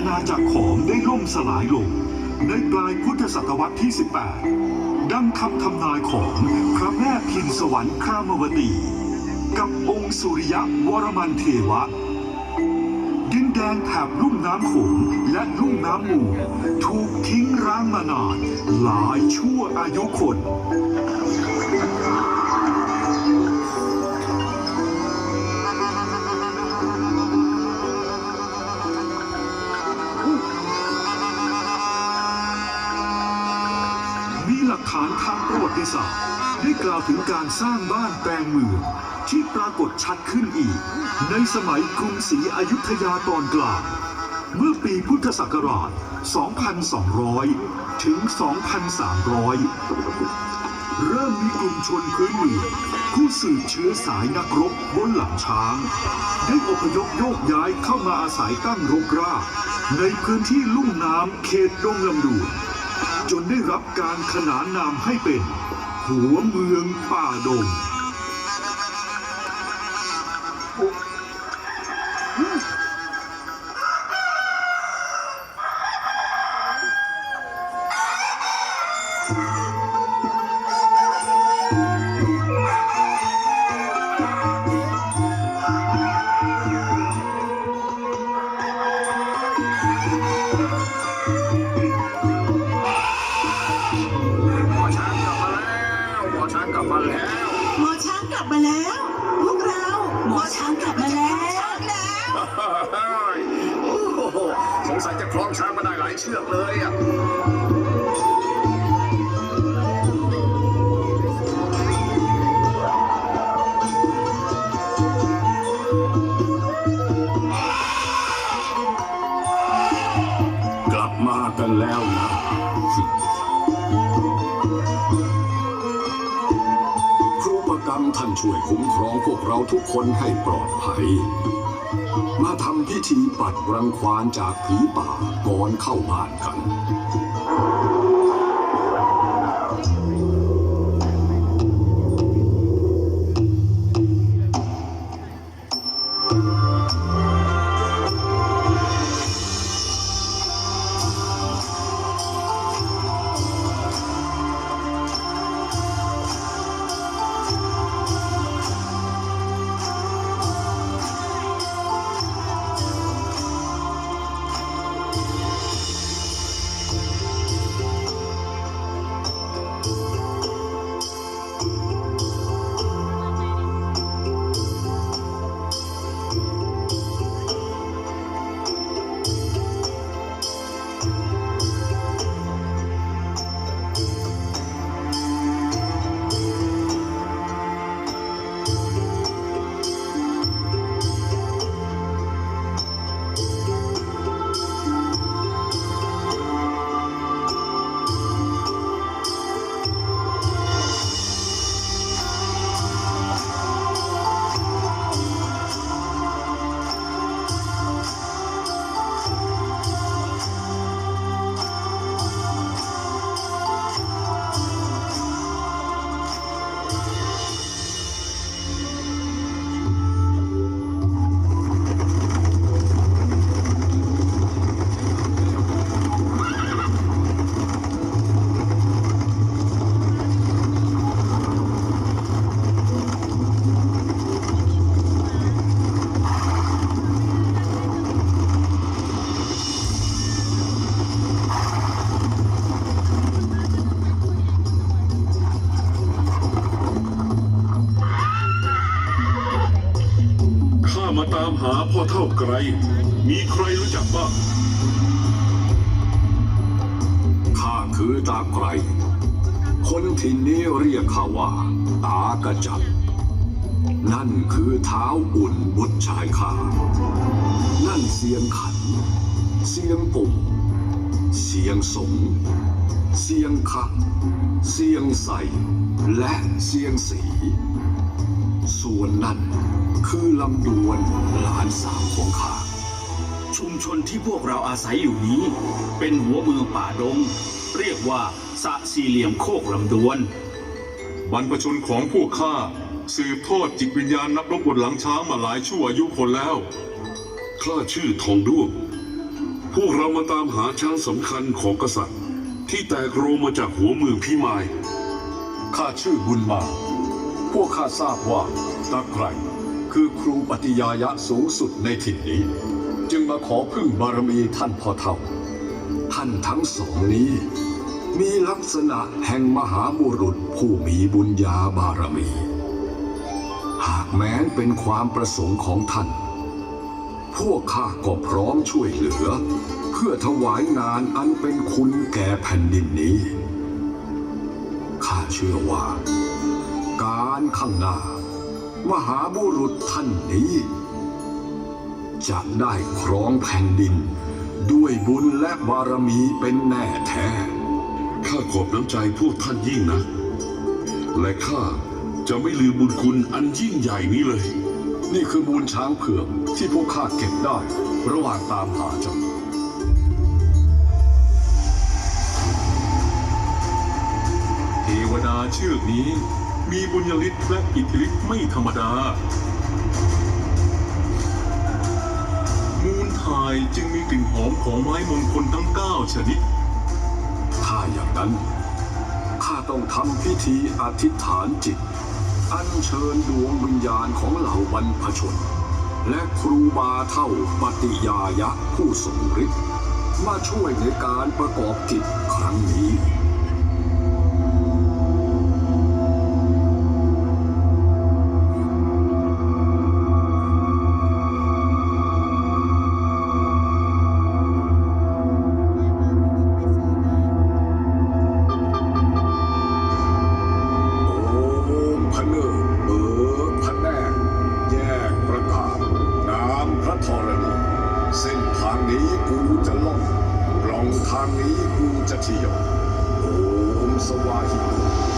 อาณาจักรขอมได้ล่มสลายลง ในปลายพุทธศตวรรษที่ 18 ดังคำทำนายของพระแม่พินสวรรค์ครามวตีกับองค์สุริยะวรมันเทวะ ดินแดนแถบลุ่มน้ำโขงและลุ่มน้ำมูลถูกทิ้งร้างมานาน หลายชั่วอายุคนานทางประวัติศาสตร์ ได้กล่าวถึงการสร้างบ้านแปลงเมืองที่ปรากฏชัดขึ้นอีก ในสมัยกรุงศรีอยุธยาตอนกลาง เมื่อปีพุทธศักราช 2200 ถึง 2300 เริ่มมีกลุ่มชนพื้นเมืองผู้สืบเชื้อสายนักรบบนหลังช้าง ได้อพยพโยกย้ายเข้ามาอาศัยตั้งรกรากในพื้นที่ลุ่มน้ำเขตดงลำดวน จนได้รับการขนานนามให้เป็น หัวเมืองป่าดงหม ได้หลายเชือกเลยอะกลับมากันแล้วนะครูประกรรมท่านช่วยคุ้มครองพวกเราทุกคนให้ปลอดภัย มาทำพิธีปัดรังควานจากผีป่าก่อนเข้าบ้านกัน หาพ่อเท่าไกรมีใครรู้จักบ้าง ข้าคือตาไกร คนที่นี้เรียกข้าว่า ตากระจับ นั่นคือเท้าอุ่นบุตรชายข้า นั่นเสียงขัน เสียงปุ่ม เสียงสงเสียงคะเสียงใส และเสียงสี ส่วนนั่นคือลำดวนหลานสาวของข้าชุมชนที่พวกเราอาศัยอยู่นี้ เป็นหัวเมืองป่าดง เรียกว่าสะสี่เหลี่ยมโคกลำดวน บรรพชนของพวกข้าสืบทอดจิตวิญญาณนักรบบนหลังช้างมาหลายชั่วอายุคนแล้วข้าชื่อทองด้วงพวกเรามาตามหาช้างสำคัญของกษัตริย์ ที่แตกโรมมาจากหัวเมืองพิมายข้าชื่อบุญมา พวกข้าทราบว่าตาไครคือครูปฏิยายะสูงสุดในถิ่นนี้ จึงมาขอพึ่งบารมีท่านพ่อเท่า ท่านทั้งสองนี้ มีลักษณะแห่งมหาบุรุษผู้มีบุญญาบารมี หากแม้นเป็นความประสงค์ของท่าน พวกข้าก็พร้อมช่วยเหลือ เพื่อถวายงานอันเป็นคุณแก่แผ่นดินนี้ ข้าเชื่อว่า ข้างหน้า มหาบุรุษท่านนี้ จะได้ครองแผ่นดิน ด้วยบุญและบารมีเป็นแน่แท้ ข้าขอบน้ำใจพวกท่านยิ่งนะ และข้าจะไม่ลืมบุญคุณอันยิ่งใหญ่นี้เลย นี่คือมูลช้างเผือกที่พวกข้าเก็บได้ ระหว่างตามหาเจ้าเทวดาเชือกนี้ มีบุญญฤทธิ์และอิทธิฤทธิ์ไม่ธรรมดา มูลทายจึงมีกลิ่นหอมของไม้มงคลทั้ง 9 ชนิด ถ้าอย่างนั้น ข้าต้องทำพิธีอธิษฐานจิต อัญเชิญดวงวิญญาณของเหล่าบรรพชน และครูบาเท่าปฏิยายะผู้ทรงฤทธิ์มาช่วยในการประกอบกิจครั้งนี้างนี้กูจะเที่ยวโอมสวาหิ